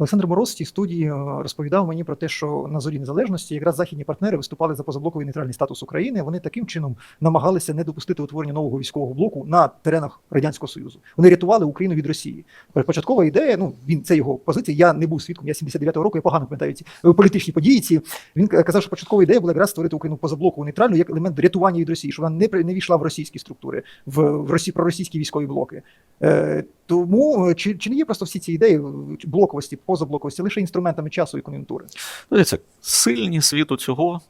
Олександр Мороз в цій студії е, розповідав мені про те, що на зорі незалежності якраз західні партнери виступали за позаблоковий нейтральний статус України. Вони таким чином намагалися не допустити утворення нового військового блоку на теренах радянського союзу. Вони рятували Україну від Росії. Початкова ідея. Ну він це його позиція. Я не був свідком. Я 79-го року. Я погано пам'ятаю ці е, політичні події. Ці він казав, що початкова ідея була якраз створити Україну позаблокову нейтральну як елемент рятування від Росії, щоб вона не не війшла в російські структури, в, в Росії проросійські військові блоки. Е, тому е, чи, чи не є просто всі ці ідеї е, блоковості, позаблоковості лише інструментами часу і кон'юнктури? Ну, Дивіться, сильні світу цього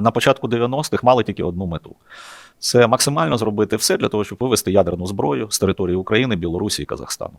на початку 90-х мали тільки одну мету: це максимально зробити все для того, щоб вивести ядерну зброю з території України, Білорусі і Казахстану.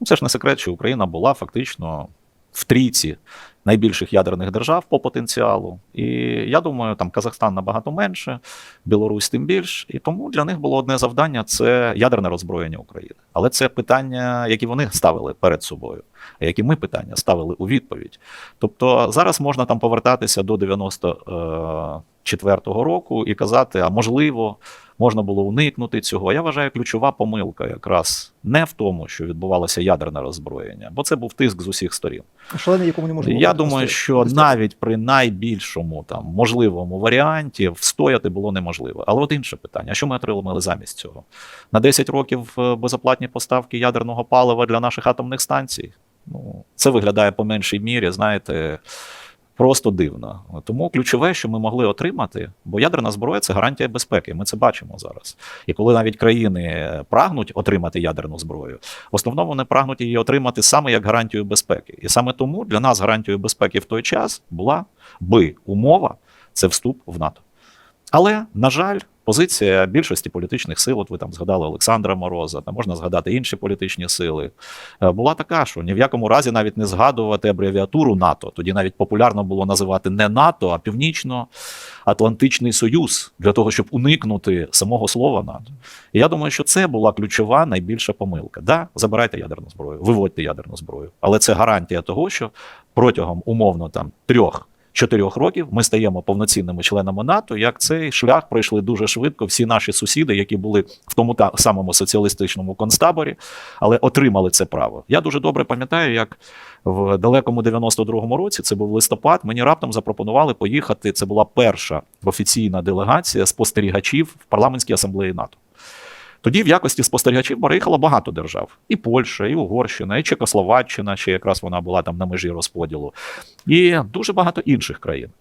Ну, це ж не секрет, що Україна була фактично в трійці найбільших ядерних держав по потенціалу. І я думаю, там Казахстан набагато менше, Білорусь тим більш. І тому для них було одне завдання це ядерне роззброєння України. Але це питання, які вони ставили перед собою, а які ми питання ставили у відповідь. Тобто зараз можна там повертатися до 94-го року і казати, а можливо, можна було уникнути цього. Я вважаю, ключова помилка якраз не в тому, що відбувалося ядерне роззброєння, бо це був тиск з усіх сторін. Шалений, якому не можна було Я думаю, що навіть при найбільшому там можливому варіанті встояти було неможливо. Але от інше питання: а що ми отримали замість цього? На 10 років е, безоплатні поставки ядерного палива для наших атомних станцій. Ну, це виглядає по меншій мірі, знаєте. Просто дивно. Тому ключове, що ми могли отримати, бо ядерна зброя це гарантія безпеки. Ми це бачимо зараз. І коли навіть країни прагнуть отримати ядерну зброю, в основному вони прагнуть її отримати саме як гарантію безпеки. І саме тому для нас гарантією безпеки в той час була би умова це вступ в НАТО. Але, на жаль, позиція більшості політичних сил, от ви там згадали Олександра Мороза, та можна згадати інші політичні сили, е, була така, що ні в якому разі навіть не згадувати абревіатуру НАТО. Тоді навіть популярно було називати не НАТО, а Північно-Атлантичний Союз для того, щоб уникнути самого слова НАТО. І я думаю, що це була ключова найбільша помилка. Да, забирайте ядерну зброю, виводьте ядерну зброю, але це гарантія того, що протягом умовно там трьох. Чотирьох років ми стаємо повноцінними членами НАТО. Як цей шлях пройшли дуже швидко всі наші сусіди, які були в тому та самому соціалістичному концтаборі, але отримали це право. Я дуже добре пам'ятаю, як в далекому 92-му році, це був листопад, мені раптом запропонували поїхати. Це була перша офіційна делегація спостерігачів в парламентській асамблеї НАТО. Тоді в якості спостерігачів приїхало багато держав: і Польща, і Угорщина, і Чехословаччина, ще якраз вона була там на межі розподілу, і дуже багато інших країн.